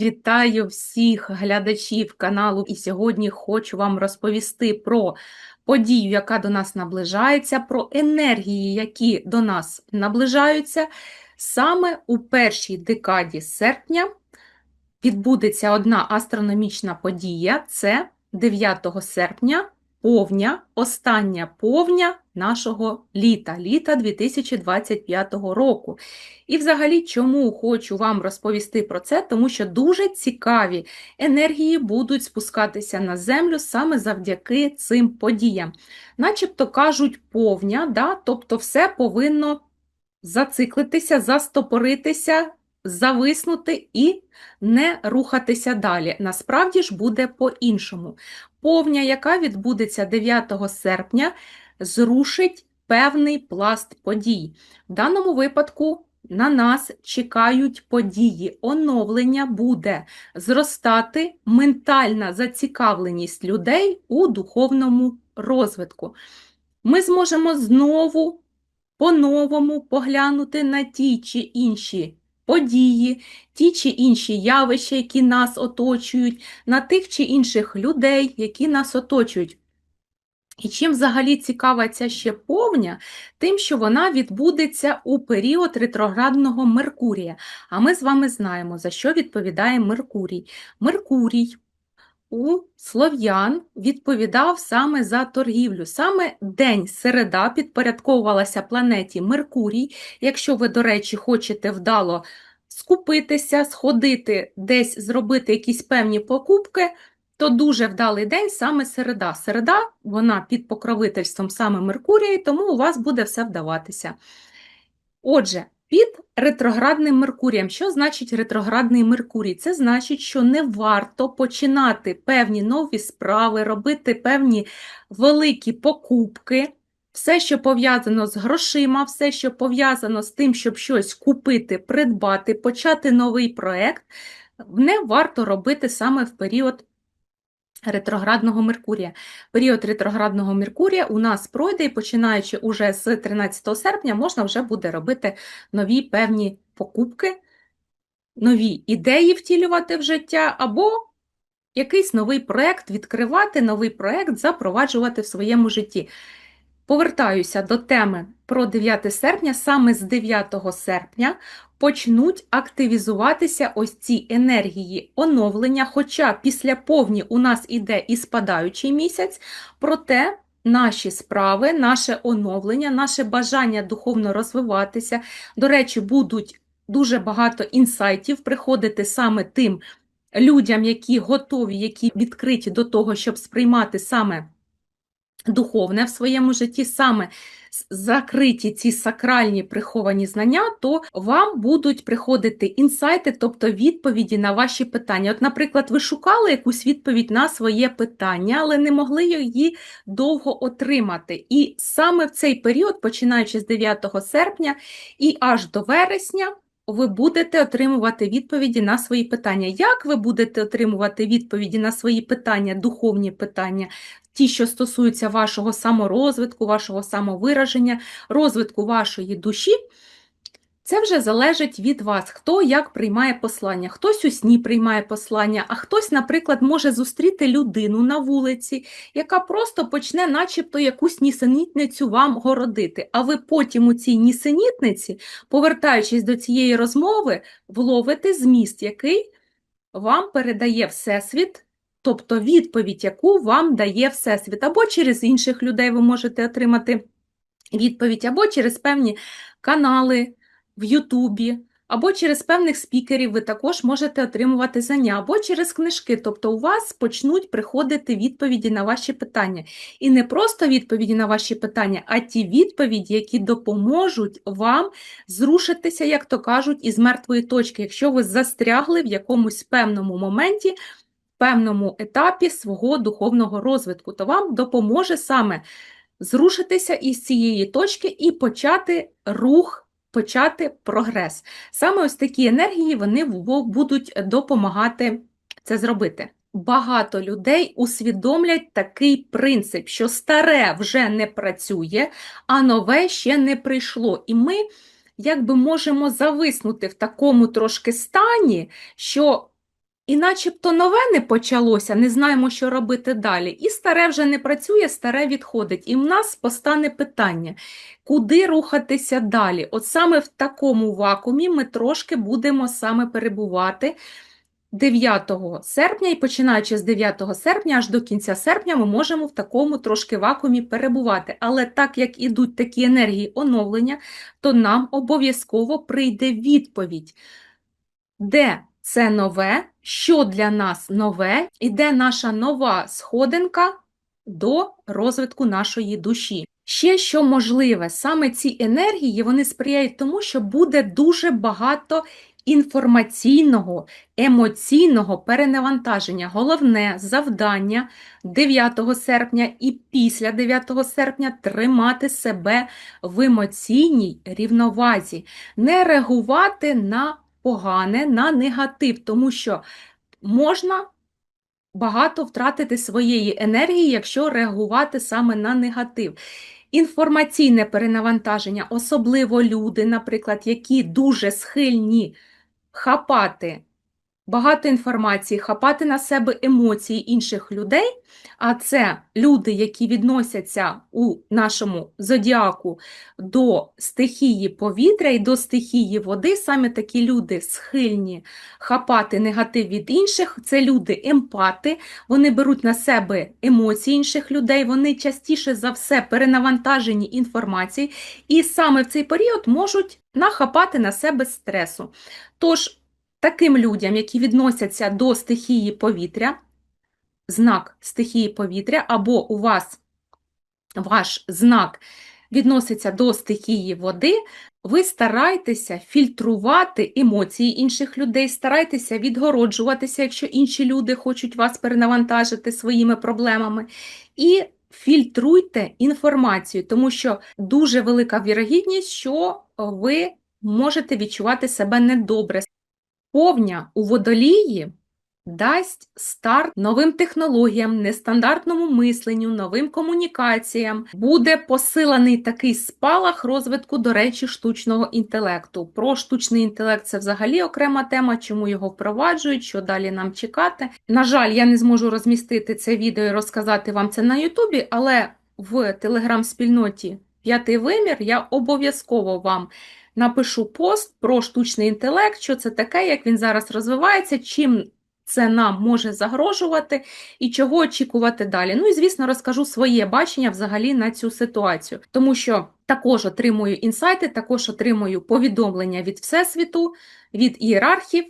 Вітаю всіх глядачів каналу. І сьогодні хочу вам розповісти про подію, яка до нас наближається, про енергії, які до нас наближаються. Саме у першій декаді серпня відбудеться одна астрономічна подія це 9 серпня повня, остання повня нашого літа, літа 2025 року. І взагалі, чому хочу вам розповісти про це, тому що дуже цікаві енергії будуть спускатися на землю саме завдяки цим подіям. Начебто кажуть повня, да? тобто все повинно зациклитися, застопоритися, зависнути і не рухатися далі. Насправді ж буде по-іншому. Повня, яка відбудеться 9 серпня, зрушить певний пласт подій. В даному випадку на нас чекають події. Оновлення буде зростати ментальна зацікавленість людей у духовному розвитку. Ми зможемо знову по-новому поглянути на ті чи інші події, ті чи інші явища, які нас оточують, на тих чи інших людей, які нас оточують. І чим взагалі цікава ця ще повня, тим, що вона відбудеться у період ретроградного Меркурія. А ми з вами знаємо, за що відповідає Меркурій. Меркурій у слов'ян відповідав саме за торгівлю. Саме день середа підпорядковувалася планеті Меркурій. Якщо ви, до речі, хочете вдало скупитися, сходити, десь зробити якісь певні покупки, то дуже вдалий день саме середа. Середа, вона під покровительством саме Меркурія, тому у вас буде все вдаватися. Отже, під ретроградним Меркурієм. Що значить ретроградний Меркурій? Це значить, що не варто починати певні нові справи, робити певні великі покупки. Все, що пов'язано з грошима, все, що пов'язано з тим, щоб щось купити, придбати, почати новий проєкт, не варто робити саме в період ретроградного Меркурія. Період ретроградного Меркурія у нас пройде, і починаючи уже з 13 серпня, можна вже буде робити нові певні покупки, нові ідеї втілювати в життя, або якийсь новий проєкт відкривати, новий проєкт запроваджувати в своєму житті. Повертаюся до теми про 9 серпня, саме з 9 серпня почнуть активізуватися ось ці енергії оновлення, хоча після повні у нас іде і спадаючий місяць, проте наші справи, наше оновлення, наше бажання духовно розвиватися, до речі, будуть дуже багато інсайтів приходити саме тим людям, які готові, які відкриті до того, щоб сприймати саме духовне в своєму житті, саме закриті ці сакральні приховані знання, то вам будуть приходити інсайти, тобто відповіді на ваші питання. От, наприклад, ви шукали якусь відповідь на своє питання, але не могли її довго отримати. І саме в цей період, починаючи з 9 серпня і аж до вересня, ви будете отримувати відповіді на свої питання. Як ви будете отримувати відповіді на свої питання, духовні питання, ті, що стосуються вашого саморозвитку, вашого самовираження, розвитку вашої душі? Це вже залежить від вас, хто як приймає послання. Хтось у сні приймає послання, а хтось, наприклад, може зустріти людину на вулиці, яка просто почне, начебто, якусь нісенітницю вам городити. А ви потім у цій нісенітниці, повертаючись до цієї розмови, вловите зміст, який вам передає Всесвіт. Тобто відповідь, яку вам дає Всесвіт, або через інших людей ви можете отримати відповідь, або через певні канали в Ютубі, або через певних спікерів ви також можете отримувати знання, або через книжки. Тобто у вас почнуть приходити відповіді на ваші питання. І не просто відповіді на ваші питання, а ті відповіді, які допоможуть вам зрушитися, як то кажуть, із мертвої точки, якщо ви застрягли в якомусь певному моменті. Певному етапі свого духовного розвитку, то вам допоможе саме зрушитися із цієї точки і почати рух почати прогрес. Саме ось такі енергії вони будуть допомагати це зробити. Багато людей усвідомлять такий принцип, що старе вже не працює, а нове ще не прийшло. І ми якби можемо зависнути в такому трошки стані, що і начебто нове не почалося, не знаємо, що робити далі. І старе вже не працює, старе відходить. І в нас постане питання, куди рухатися далі? От саме в такому вакуумі ми трошки будемо саме перебувати. 9 серпня і починаючи з 9 серпня аж до кінця серпня ми можемо в такому трошки вакуумі перебувати. Але так як ідуть такі енергії оновлення, то нам обов'язково прийде відповідь, де це нове, що для нас нове, і де наша нова сходинка до розвитку нашої душі. Ще що можливе, саме ці енергії вони сприяють тому, що буде дуже багато інформаційного, емоційного перенавантаження. Головне завдання 9 серпня і після 9 серпня тримати себе в емоційній рівновазі, не реагувати на погане, на негатив, тому що можна багато втратити своєї енергії, якщо реагувати саме на негатив. Інформаційне перенавантаження, особливо люди, наприклад, які дуже схильні хапати багато інформації, хапати на себе емоції інших людей, а це люди, які відносяться у нашому зодіаку до стихії повітря і до стихії води, саме такі люди схильні хапати негатив від інших, це люди емпати, вони беруть на себе емоції інших людей, вони частіше за все перенавантажені інформацією, і саме в цей період можуть нахапати на себе стресу. Тож, таким людям, які відносяться до стихії повітря, знак стихії повітря, або у вас ваш знак відноситься до стихії води, ви старайтеся фільтрувати емоції інших людей, старайтеся відгороджуватися, якщо інші люди хочуть вас перенавантажити своїми проблемами. І фільтруйте інформацію, тому що дуже велика вірогідність, що ви можете відчувати себе недобре. Повня у водолії дасть старт новим технологіям, нестандартному мисленню, новим комунікаціям. Буде посилений такий спалах розвитку, до речі, штучного інтелекту. Про штучний інтелект це взагалі окрема тема, чому його впроваджують, що далі нам чекати. На жаль, я не зможу розмістити це відео і розказати вам це на Ютубі, але в телеграм-спільноті П'ятий вимір я обов'язково вам напишу пост про штучний інтелект, що це таке, як він зараз розвивається, чим це нам може загрожувати і чого очікувати далі. Ну і, звісно, розкажу своє бачення взагалі на цю ситуацію, тому що також отримую інсайти, також отримую повідомлення від Всесвіту, від ієрархів.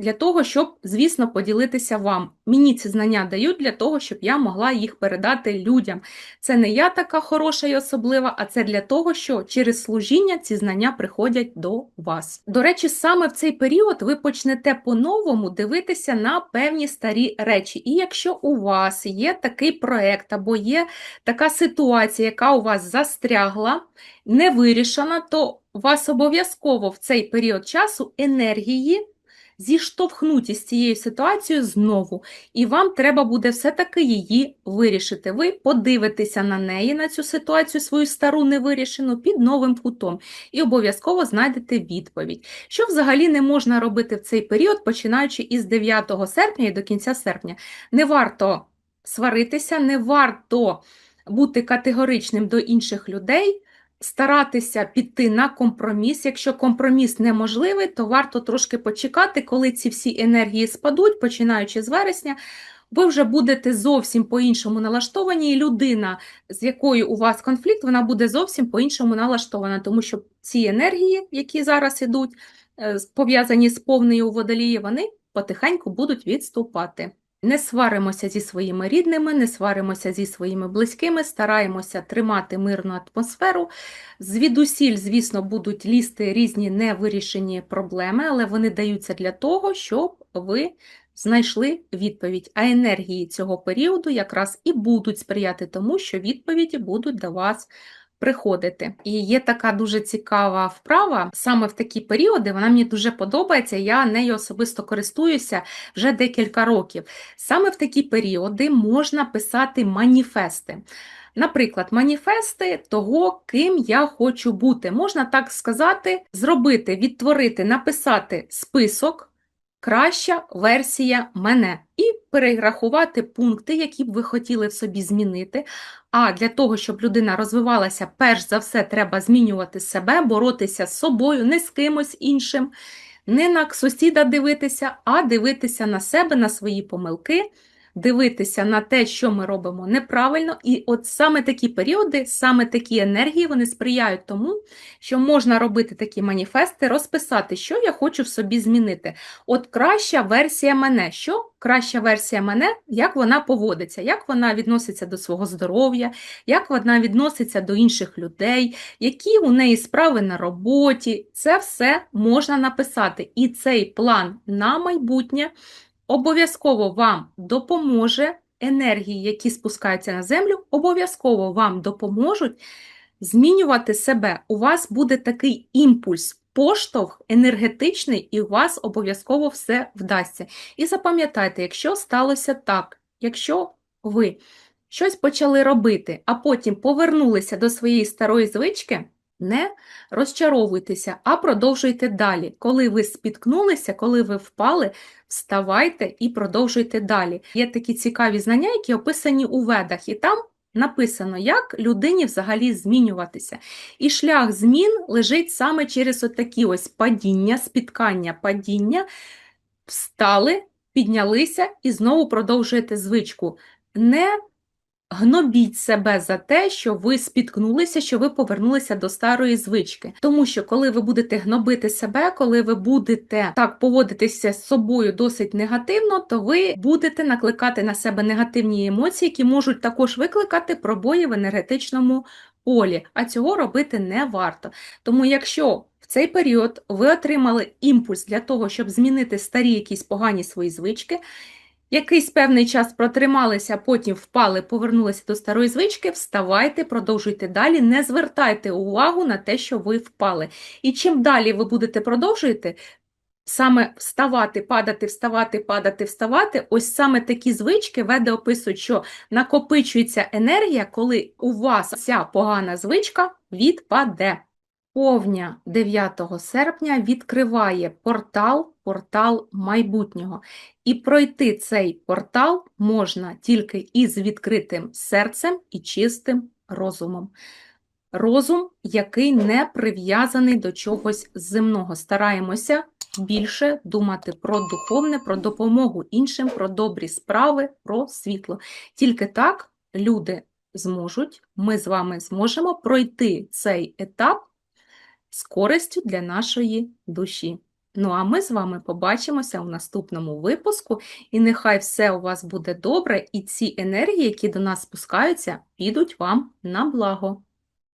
Для того, щоб, звісно, поділитися вам. Мені ці знання дають для того, щоб я могла їх передати людям. Це не я така хороша і особлива, а це для того, що через служіння ці знання приходять до вас. До речі, саме в цей період ви почнете по-новому дивитися на певні старі речі. І якщо у вас є такий проект або є така ситуація, яка у вас застрягла, не вирішена, то вас обов'язково в цей період часу енергії зіштовхнуті з цією ситуацією знову, і вам треба буде все-таки її вирішити. Ви подивитеся на неї, на цю ситуацію, свою стару невирішену, під новим кутом, і обов'язково знайдете відповідь. Що взагалі не можна робити в цей період, починаючи із 9 серпня і до кінця серпня. Не варто сваритися, не варто бути категоричним до інших людей старатися піти на компроміс. Якщо компроміс неможливий, то варто трошки почекати, коли ці всі енергії спадуть, починаючи з вересня. Ви вже будете зовсім по-іншому налаштовані, і людина, з якою у вас конфлікт, вона буде зовсім по-іншому налаштована, тому що ці енергії, які зараз ідуть, е, пов'язані з повною водолії, вони потихеньку будуть відступати. Не сваримося зі своїми рідними, не сваримося зі своїми близькими, стараємося тримати мирну атмосферу. Звідусіль, звісно, будуть лізти різні невирішені проблеми, але вони даються для того, щоб ви знайшли відповідь. А енергії цього періоду якраз і будуть сприяти тому, що відповіді будуть до вас приходити. І є така дуже цікава вправа саме в такі періоди. Вона мені дуже подобається. Я нею особисто користуюся вже декілька років. Саме в такі періоди можна писати маніфести. Наприклад, маніфести того, ким я хочу бути. Можна так сказати, зробити, відтворити, написати список краща версія мене, і перерахувати пункти, які б ви хотіли собі змінити. А для того, щоб людина розвивалася, перш за все, треба змінювати себе, боротися з собою, не з кимось іншим, не на сусіда дивитися, а дивитися на себе, на свої помилки, дивитися на те, що ми робимо неправильно. І от саме такі періоди, саме такі енергії, вони сприяють тому, що можна робити такі маніфести, розписати, що я хочу в собі змінити. От краща версія мене. Що краща версія мене, як вона поводиться, як вона відноситься до свого здоров'я, як вона відноситься до інших людей, які у неї справи на роботі. Це все можна написати. І цей план на майбутнє обов'язково вам допоможе. Енергії, які спускаються на землю, обов'язково вам допоможуть змінювати себе. У вас буде такий імпульс, поштовх енергетичний, і у вас обов'язково все вдасться. І запам'ятайте, якщо сталося так, якщо ви щось почали робити, а потім повернулися до своєї старої звички, не розчаровуйтеся, а продовжуйте далі. Коли ви спіткнулися, коли ви впали, вставайте і продовжуйте далі. Є такі цікаві знання, які описані у ведах, і там написано, як людині взагалі змінюватися. І шлях змін лежить саме через отакі ось падіння, спіткання, падіння, встали, піднялися і знову продовжуєте звичку. Не Гнобіть себе за те, що ви спіткнулися, що ви повернулися до старої звички. Тому що, коли ви будете гнобити себе, коли ви будете так поводитися з собою досить негативно, то ви будете накликати на себе негативні емоції, які можуть також викликати пробої в енергетичному полі. А цього робити не варто. Тому, якщо в цей період ви отримали імпульс для того, щоб змінити старі якісь погані свої звички. Якийсь певний час протрималися, потім впали, повернулися до старої звички, вставайте, продовжуйте далі, не звертайте увагу на те, що ви впали. І чим далі ви будете продовжувати, саме вставати, падати, вставати, падати, вставати, ось саме такі звички веде описують, що накопичується енергія, коли у вас ця погана звичка відпаде. Повня 9 серпня відкриває портал, портал майбутнього. І пройти цей портал можна тільки із відкритим серцем і чистим розумом. Розум, який не прив'язаний до чогось земного. Стараємося більше думати про духовне, про допомогу іншим, про добрі справи, про світло. Тільки так люди зможуть, ми з вами зможемо пройти цей етап з користю для нашої душі. Ну, а ми з вами побачимося у наступному випуску, і нехай все у вас буде добре, і ці енергії, які до нас спускаються, підуть вам на благо.